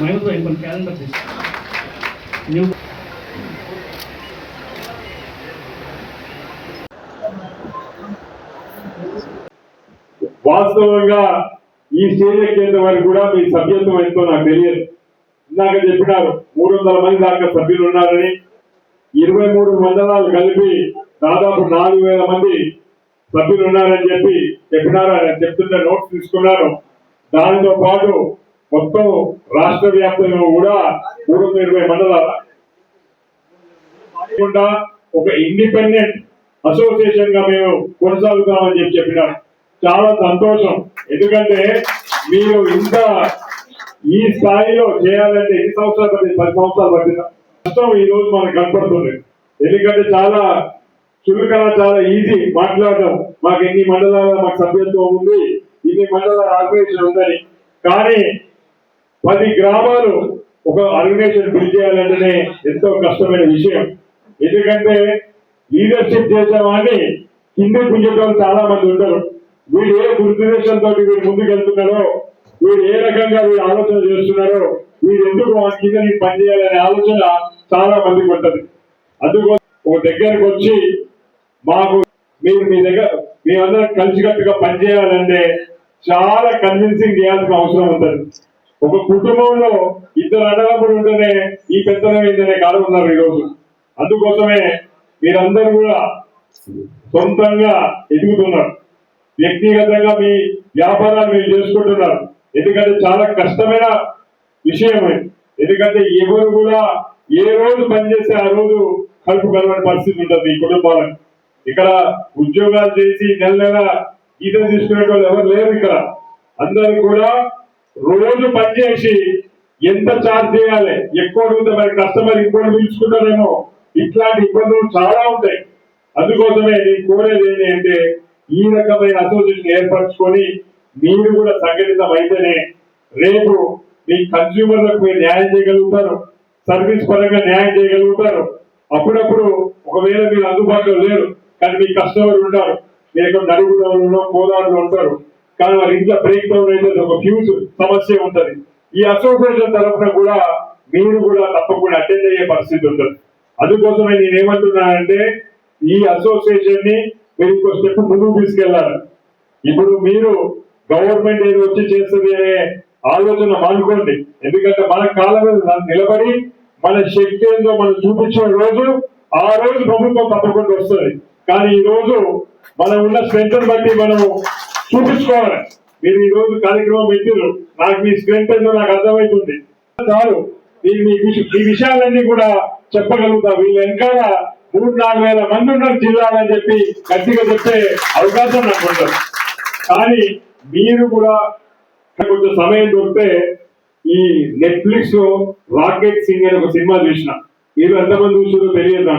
మయూర్ ఇంకొన్ని క్యాలెండర్ తీసుకో వాస్తవంగా ఈ స్టేజ్ ఎక్కేంత వరకు కూడా మీ సభ్యత్వం ఎంతో నాకు తెలియదు. ఇందాక చెప్పినారు మూడు వందల మంది దాకా సభ్యులు ఉన్నారని. ఇరవై మూడు మండలాలు కలిపి దాదాపు నాలుగు వేల మంది సభ్యులు ఉన్నారని చెప్పి చెప్పినారు? ఆయన చెప్తుంటే నోట్స్ తీసుకున్నాను. దానితో పాటు మొత్తం రాష్ట్ర వ్యాప్తంగా కూడా మూడు వందల ఇరవై మండలాల. ఒక ఇండిపెండెంట్ అసోసియేషన్గా మేము కొనసాగుతామని చెప్పి చెప్పిన. చాలా సంతోషం. ఎందుకంటే మీరు ఇంత ఈ స్థాయిలో చేయాలంటే ఎన్ని సంవత్సరాలు పట్టింది? పది సంవత్సరాలు పట్టిన కష్టం ఈ రోజు మనకు కనపడుతుంది. ఎందుకంటే చాలా చురుకన చాలా ఈజీ మాట్లాడడం. మాకు ఎన్ని మండలాల మాకు సభ్యత్వం ఉంది ఇన్ని మండలాల ఆర్గనైజేషన్ ఉందని. కానీ పది గ్రామాలు ఒక ఆర్గనైజేషన్ బిల్డ్ చేయాలంటేనే ఎంతో కష్టమైన విషయం. ఎందుకంటే లీడర్షిప్ చేసేవాడిని కింద పుంజేటోళ్ళు చాలా మంది ఉంటారు వీడు ఏ గురుదేశం వీడు ముందుకు వెళ్తున్నారో వీడు ఏ రకంగా వీడు ఆలోచన చేస్తున్నారో వీడు ఎందుకు వాడి కింద నీకు పనిచేయాలనే ఆలోచన చాలా మందికి ఉంటుంది. అందుకోసం ఒక దగ్గరకు వచ్చి మాకు మీరు మీ దగ్గర మేమందరం కలిసికట్టుగా పనిచేయాలంటే చాలా కన్విన్సింగ్ చేయాల్సిన అవసరం ఉంటుంది. ఒక కుటుంబంలో ఇద్దరు అన్నదమ్ముడు ఉంటేనే ఈ పెద్దలం ఏంటనే కాలం ఈరోజు. అందుకోసమే మీరందరూ కూడా సొంతంగా ఎదుగుతున్నారు. వ్యక్తిగతంగా మీ వ్యాపారాలు మీరు చేసుకుంటున్నారు. ఎందుకంటే చాలా కష్టమైన విషయం ఎందుకంటే ఎవరు కూడా ఏ రోజు పనిచేస్తే ఆ రోజు కడుపు కలవని పరిస్థితి ఉంటుంది ఈ కుటుంబాలకు. ఇక్కడ ఉద్యోగాలు చేసి నెల నెల గీతం తీసుకునే వాళ్ళు ఎవరు లేరు ఇక్కడ. అందరూ కూడా రోజు పనిచేసి ఎంత ఛార్జ్ చేయాలి? ఎక్కువ అడిగితే మరి కస్టమర్ ఇంకోటి పిలుచుకుంటారేమో. ఇట్లాంటి ఇబ్బందులు చాలా ఉంటాయి. అందుకోసమే నేను కోరేది ఏంటి అంటే ఈ రకమైన అసోసియేషన్ ఏర్పరచుకొని మీరు కూడా సంఘటితమైతేనే అయితేనే రేపు మీ కన్స్యూమర్లకు మీరు న్యాయం చేయగలుగుతారు. సర్వీస్ పరంగా న్యాయం చేయగలుగుతారు. అప్పుడప్పుడు ఒకవేళ మీరు అందుబాటులో లేరు కానీ మీ కస్టమర్ ఉంటారు మీరు నలుగురు కోదాడులో ఉంటారు కానీ వాళ్ళ ఇంట్లో బ్రేక్ డౌన్ అయితే ఒక ఫ్యూజ్ సమస్య ఉంటుంది. ఈ అసోసియేషన్ తరఫున కూడా మీరు కూడా తప్పకుండా అటెండ్ అయ్యే పరిస్థితి ఉంటుంది. అందుకోసమే నేను ఏమంటున్నానంటే ఈ అసోసియేషన్ని మీరు ఇంకో స్టెప్ ముందుకు తీసుకెళ్ళాలి ఇప్పుడు మీరు గవర్నమెంట్ ఏది వచ్చి చేస్తుంది అనే ఆలోచన మానుకోండి. ఎందుకంటే మన కాలం మీద నిలబడి మన శక్తి ఏందో మనం చూపించిన రోజు ఆ రోజు ప్రభుత్వం తప్పకుండా వస్తుంది. కానీ ఈ రోజు మనం ఉన్న స్ట్రెంత్ బట్టి మనం చూపించుకోవాలి. మీరు ఈ రోజు కార్యక్రమం పెట్టారు నాకు మీ స్క్రీన్ నాకు అర్థమవుతుంది చాలు. మీరు మీ ఈ విషయాలన్నీ కూడా చెప్పగలుగుతా. వీళ్ళ వెనకాల మూడు నాలుగు వేల మంది ఉన్నారు జిల్లాలని చెప్పి గట్టిగా చెప్పే అవకాశం నాకు ఉంటుంది కానీ మీరు కూడా కొంచెం సమయం దొరికితే ఈ నెట్ఫ్లిక్స్లో రాకెట్ సింగ్ అనే ఒక సినిమా చూసిన. మీరు ఎంతమంది చూసారో తెలియదు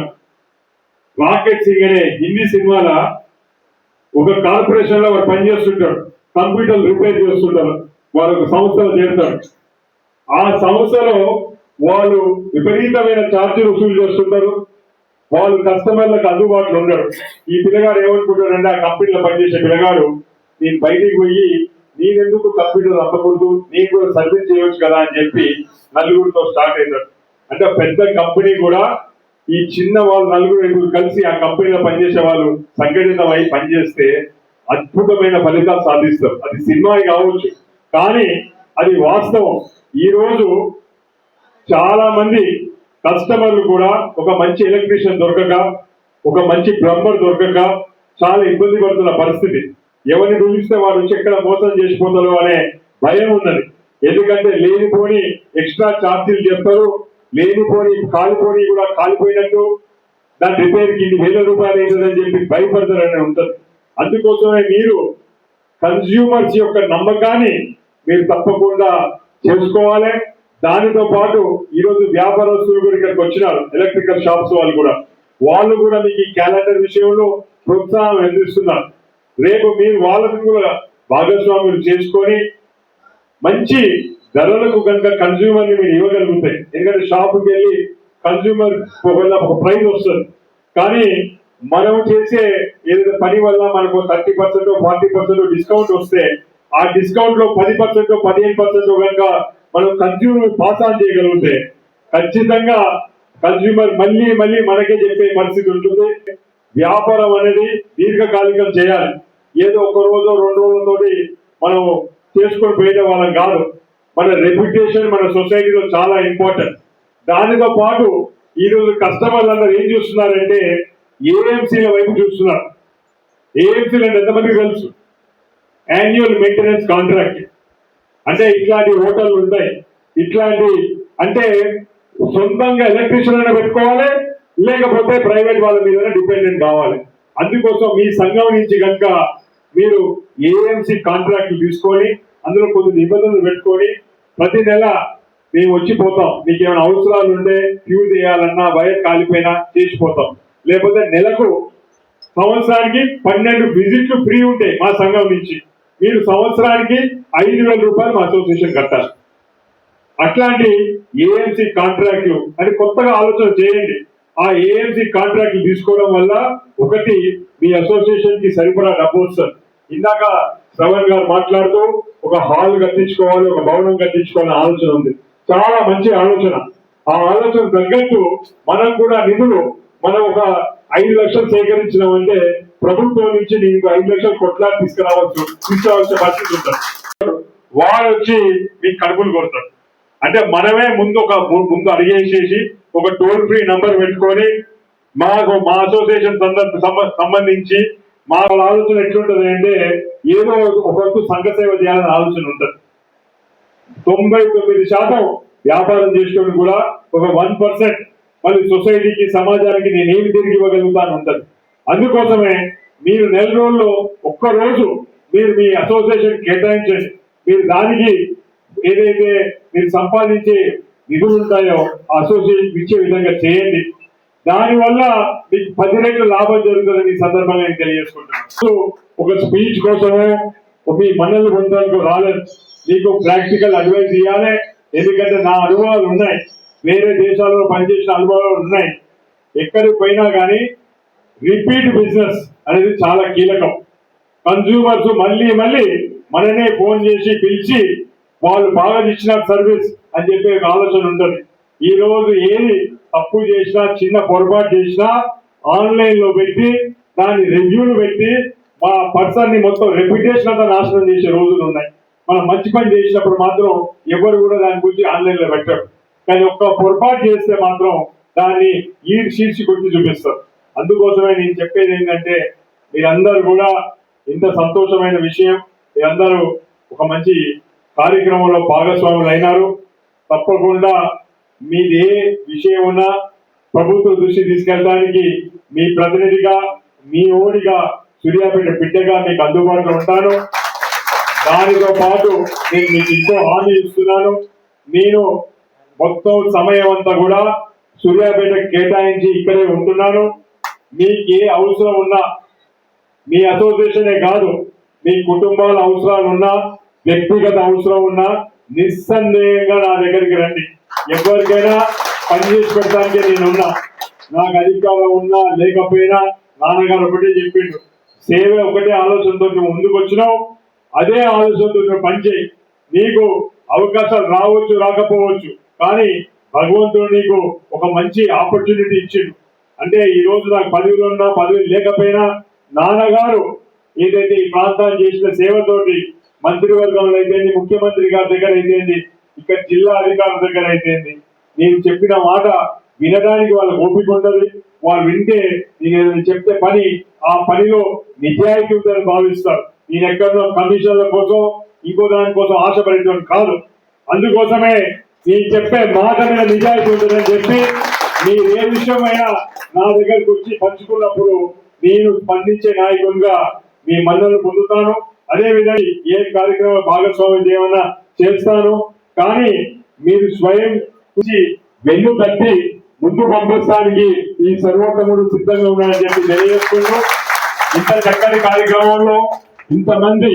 రాకెట్ సింగ్ అనే హిందీ సినిమాల ఒక కార్పొరేషన్లో వాడు పనిచేస్తుంటాడు కంప్యూటర్ రిపేర్ చేస్తుంటారు వారు ఒక సంస్థలో చేరుతాడు. ఆ సంస్థలో వాళ్ళు విపరీతమైన ఛార్జీ వసూలు చేస్తుంటారు. వాళ్ళు కస్టమర్లకు అందుబాటులో ఉండరు. ఈ పిల్లగాడు ఏమనుకుంటాడంటే ఆ కంపెనీలో పనిచేసే పిల్లగాడు నేను బయటికి పోయి నేనెందుకు కంప్యూటర్ అమ్మకూడదు? నేను కూడా సర్వీస్ చేయవచ్చు కదా అని చెప్పి నలుగురితో స్టార్ట్ అవుతాడు. అంటే పెద్ద కంపెనీ కూడా ఈ చిన్న వాళ్ళు నలుగురు ఐదుగురు కలిసి ఆ కంపెనీలో పనిచేసే వాళ్ళు సంఘటితమై పనిచేస్తే అద్భుతమైన ఫలితాలు సాధిస్తారు. అది సినిమా కావచ్చు. కానీ అది వాస్తవం. ఈ రోజు చాలా మంది కస్టమర్లు కూడా ఒక మంచి ఎలక్ట్రీషియన్ దొరకక ఒక మంచి ప్లంబర్ దొరకక చాలా ఇబ్బంది పడుతున్న పరిస్థితి. ఎవరిని పిలిస్తే వాడు వచ్చి ఎక్కడ మోసం చేసిపోతారు అనే భయం ఉన్నది. ఎందుకంటే లేనిపోని ఎక్స్ట్రా ఛార్జీలు చెప్తారు లేనిపోని కాలిపోని కూడా కాలిపోయినట్టు దాని రిపేర్కి ఇన్ని వేల రూపాయలు అవుతుందని చెప్పి భయపడతారని ఉంటుంది. అందుకోసమే మీరు కన్స్యూమర్స్ యొక్క నమ్మకాన్ని మీరు తప్పకుండా చేసుకోవాలి దానితో పాటు ఈరోజు వ్యాపారస్తులు కూడా ఇక్కడికి వచ్చినారు ఎలక్ట్రికల్ షాప్స్ వాళ్ళు కూడా. వాళ్ళు కూడా మీకు ఈ క్యాలెండర్ విషయంలో ప్రోత్సాహం అందిస్తున్నారు. రేపు మీరు వాళ్ళని కూడా భాగస్వాములు చేసుకొని మంచి ధరలకు కనుక కన్స్యూమర్ని మీరు ఇవ్వగలుగుతాయి ఎందుకంటే షాప్కి వెళ్ళి కన్స్యూమర్ ఒక ప్రైస్ వస్తుంది. కానీ మనం చేసే ఏదైతే పని వల్ల మనకు thirty percent forty percent discount వస్తే ఆ డిస్కౌంట్లో పది పర్సెంట్ పదిహేను పర్సెంట్ కనుక మనం కన్స్యూమర్ పాస్ ఆన్ చేయగలిగితే ఖచ్చితంగా కన్స్యూమర్ మళ్ళీ మళ్ళీ మనకే చెప్పే పరిస్థితి ఉంటుంది. వ్యాపారం అనేది దీర్ఘకాలికం చేయాలి. ఏదో ఒక రోజు రెండు రోజులతోటి మనం చేసుకొని పోయే వాళ్ళం కాదు. మన రెప్యుటేషన్ మన సొసైటీలో చాలా ఇంపార్టెంట్ దానితో పాటు ఈ రోజు కస్టమర్లు అందరూ ఏం చూస్తున్నారంటే ఏఎంసీల వైపు చూస్తున్నారు. ఏఎంసీలు అంటే ఎంతమందికి తెలుసు? యాన్యువల్ మెయింటెనెన్స్ కాంట్రాక్ట్ అంటే ఇట్లాంటి హోటళ్ళు ఉంటాయి. ఇట్లాంటి అంటే సొంతంగా ఎలక్ట్రీషియన్ అయినా పెట్టుకోవాలి లేకపోతే ప్రైవేట్ వాళ్ళ మీద డిపెండెంట్ కావాలి. అందుకోసం మీ సంఘం నుంచి కనుక మీరు ఏఎంసీ కాంట్రాక్ట్లు తీసుకొని అందులో కొన్ని నిబంధనలు పెట్టుకొని ప్రతి నెల మేము వచ్చిపోతాం. మీకు ఏమైనా అవసరాలు ఉంటే ఫ్యూజ్ చేయాలన్నా వైర్ కాలిపోయినా చేసిపోతాం. లేకపోతే నెలకు సంవత్సరానికి పన్నెండు విజిట్లు ఫ్రీ ఉంటాయి మా సంఘం నుంచి. మీరు సంవత్సరానికి ఐదు వేల రూపాయలు మా అసోసియేషన్ కట్టాలి. అట్లాంటి ఏఎంసీ కాంట్రాక్ట్లు అని కొత్తగా ఆలోచన చేయండి. ఆ ఏఎంసీ కాంట్రాక్ట్లు తీసుకోవడం వల్ల ఒకటి మీ అసోసియేషన్కి సరిపడా డబ్బు వస్తుంది. ఇందాక శ్రవణ్ గారు మాట్లాడుతూ ఒక హాల్ కట్టించుకోవాలి ఒక భవనం కట్టించుకోవాలని ఆలోచన ఉంది. చాలా మంచి ఆలోచన. ఆ ఆలోచన తగ్గట్టు మనం కూడా నిధులు మనం ఒక ఐదు లక్షలు సేకరించినామంటే ప్రభుత్వం నుంచి నీకు ఐదు లక్షలు కొట్లా తీసుకురావచ్చు. తీసుకురావాల్సిన పరిస్థితి ఉంటుంది. వాడు వచ్చి మీకు కడుపులు కొడతాడు అంటే మనమే ముందు ఒక ముందు అడిగేసేసి ఒక టోల్ ఫ్రీ నంబర్ పెట్టుకొని మాకు మా అసోసియేషన్ సంబంధించి మా ఆలోచన ఎట్లుంటది అంటే ఏదో ఒకరికి సంఘ సేవ చేయాలని ఆలోచన ఉంటుంది. తొంభై తొమ్మిది శాతం వ్యాపారం చేసుకొని కూడా ఒక వన్ పర్సెంట్ మళ్ళీ సొసైటీకి సమాజానికి నేను ఏమి తిరిగి ఇవ్వగలుగుతాను ఉంటుంది. అందుకోసమే మీరు నెల రోజుల్లో ఒక్క రోజు మీరు మీ అసోసియేషన్ కేటాయించండి. మీరు దానికి ఏదైతే మీరు సంపాదించే నిధులు ఉంటాయో ఆ అసోసియేషన్ ఇచ్చే విధంగా చేయండి. దానివల్ల మీకు పది రెట్లు లాభం జరుగుతుందని ఈ సందర్భంగా నేను తెలియజేసుకుంటాను సో ఒక స్పీచ్ కోసమో మీ మనల్ని పొందడానికి రాలేదు. నీకు ప్రాక్టికల్ అడ్వైజ్ ఇవ్వాలి ఎందుకంటే నా అనుభవాలు ఉన్నాయి. వేరే దేశాల్లో పనిచేసిన అనుభవాలు ఉన్నాయి. ఎక్కడికి పోయినా కానీ రిపీట్ బిజినెస్ అనేది చాలా కీలకం. కన్జ్యూమర్స్ మళ్ళీ మళ్ళీ మననే ఫోన్ చేసి పిలిచి వాళ్ళు బాగా ఇచ్చిన సర్వీస్ అని చెప్పి ఒక ఆలోచన ఉంటుంది. ఈ రోజు ఏది తప్పు చేసినా చిన్న పొరపాటు చేసినా ఆన్లైన్లో పెట్టి దాని రివ్యూలు పెట్టి మా పర్సన్ని మొత్తం రెప్యుటేషన్ అంతా నాశనం చేసే రోజులు ఉన్నాయి. మనం మంచి పని చేసినప్పుడు మాత్రం ఎవరు కూడా దాని గురించి ఆన్లైన్లో పెట్టరు. కానీ ఒక్క పొరపాటు చేస్తే మాత్రం దాన్ని ఈ శీర్షి కొట్టి చూపిస్తారు. అందుకోసమే నేను చెప్పేది ఏంటంటే మీరందరూ కూడా ఇంత సంతోషమైన విషయం. మీరందరూ ఒక మంచి కార్యక్రమంలో భాగస్వాములు అయినారు తప్పకుండా మీది ఏ విషయం ఉన్నా ప్రభుత్వ దృష్టి తీసుకెళ్ళడానికి మీ ప్రతినిధిగా మీ ఓడిగా సూర్యాపేట బిడ్డగా మీకు అందుబాటులో ఉంటాను. దానితో పాటు నేను మీకు ఇంకో హామీ ఇస్తున్నాను. నేను మొత్తం సమయం అంతా కూడా సూర్యాపేట కేటాయించి ఇక్కడే ఉంటున్నాను. మీకు ఏ అవసరం ఉన్నా మీ అసోసియేషనే కాదు మీ కుటుంబాల అవసరాలు ఉన్నా వ్యక్తిగత అవసరం ఉన్నా నిస్సందేహంగా నా దగ్గరికి రండి. ఎవరికైనా పని చేసి పెట్టడానికి నేనున్నా. నాకు అధికారం ఉన్నా లేకపోయినా నాన్నగారు ఒకటే చెప్పిండు సేవ ఒకటే ఆలోచనతో నువ్వు ముందుకు వచ్చినావు అదే ఆలోచనతో నువ్వు పనిచేయి. నీకు అవకాశాలు రావచ్చు రాకపోవచ్చు. కానీ భగవంతుడు నీకు ఒక మంచి ఆపర్చునిటీ ఇచ్చిండు. అంటే ఈ రోజు నాకు పదవిలో ఉన్నా పదవి లేకపోయినా నాన్నగారు ఏదైతే ఈ ప్రాంతాన్ని చేసిన సేవతోటి మంత్రివర్గంలో అయితేంది ముఖ్యమంత్రి గారి దగ్గర అయితేంది ఇక్కడ జిల్లా అధికారుల దగ్గర అయితేంది నేను చెప్పిన మాట వినడానికి వాళ్ళ ఓపిక ఉండదు. వాళ్ళు వింటే నేను ఏదైనా చెప్తే పని ఆ పనిలో నిజాయితీ ఉందని భావిస్తారు. నేను ఎక్కడో కమిషన్ల కోసం ఇంకో దానికోసం ఆశపడేటువంటి కాదు. అందుకోసమే నేను చెప్పే మాట మీద నిజాయితీ ఉంటుందని చెప్పి మీరు ఏ విషయమైనా నా దగ్గరకు వచ్చి పంచుకున్నప్పుడు నేను స్పందించే నాయకునిగా మీ మన్నలు పొందుతాను. అదే విధంగా ఏ కార్యక్రమ భాగస్వామ్యం చేయమన్నా చేస్తాను. కానీ మీరు స్వయం వెన్ను తట్టి ముందు పంపిస్తానికి ఈ సర్వోత్తముడు సిద్ధంగా ఉన్నాడని చెప్పి తెలియజేస్తున్నాం. ఇంత చక్కని కార్యక్రమంలో ఇంతమంది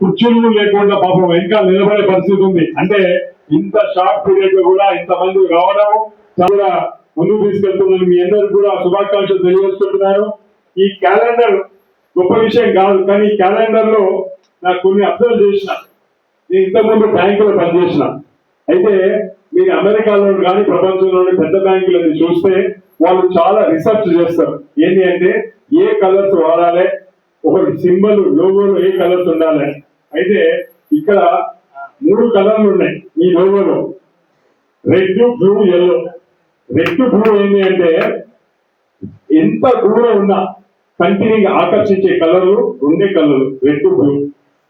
కుర్చీలు లేకుండా పాపం ఇంకా నిలబడే పరిస్థితి ఉంది. అంటే ఇంత షార్ట్ పీరియడ్లో కూడా ఇంతమంది రావడం చాలా ముందుకు తీసుకెళ్తున్నారు మీ అందరికి కూడా శుభాకాంక్షలు తెలియజేసుకుంటున్నాను ఈ క్యాలెండర్ గొప్ప విషయం కాదు కానీ ఈ క్యాలెండర్లో నాకు కొన్ని అబ్జర్వ్ చేసిన. నేను ఇంతకుముందు బ్యాంకులో పనిచేసిన. అయితే మీరు అమెరికాలో కానీ ప్రపంచంలోని పెద్ద బ్యాంకులని చూస్తే వాళ్ళు చాలా రీసెర్చ్ చేస్తారు. ఏంటి అంటే ఏ కలర్స్ వాడాలి? ఒక సింబల్ లోగోలో ఏ కలర్స్ ఉండాలి? అయితే ఇక్కడ మూడు కలర్లు ఉన్నాయి ఈ లోగోలో. Red blue yellow red blue ఏంటి అంటే ఎంత దూరం ఉన్నా కంటిని ఆకర్షించే కలర్లు రెండే కలర్లు రెడ్ బ్లూ.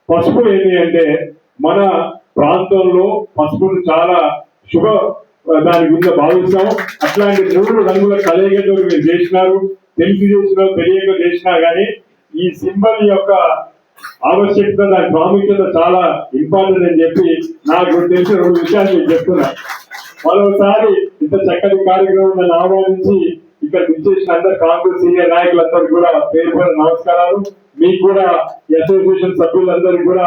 పసుపు ఏంటి అంటే మన ప్రాంతంలో పసుపును చాలా శుభ దాని గురించి భావిస్తాము. అట్లాంటి మూడు రంగుల కలయికతో మీరు చేసినారు తెలిసి చేసినా తెలియక చేసినా కానీ ఈ సింబల్ యొక్క ఆవశ్యకత దాని ప్రాముఖ్యత చాలా ఇంపార్టెంట్ అని చెప్పి నాకు తెలిసిన రెండు విషయాలు నేను చెప్తున్నా. మరోసారి ఇంత చక్కటి కార్యక్రమం నన్ను ఆహ్వానించి ఇక్కడ విచ్చేసిన అందరు కాంగ్రెస్ సీనియర్ నాయకులందరికీ కూడా పేరు పేరు నమస్కారాలు. మీకు కూడా అసోసియేషన్ సభ్యులందరికీ కూడా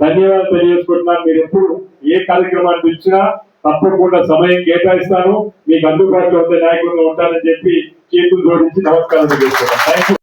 ధన్యవాదాలు తెలియజేసుకుంటున్నాను. మీరు ఎప్పుడు ఏ కార్యక్రమాన్ని పిలిచినా తప్పకుండా సమయం కేటాయిస్తాను. మీకు అందుబాటులో ఉండే నాయకులుగా ఉంటానని చెప్పి చేతులు జోడించి నమస్కారం చేస్తున్నాను థ్యాంక్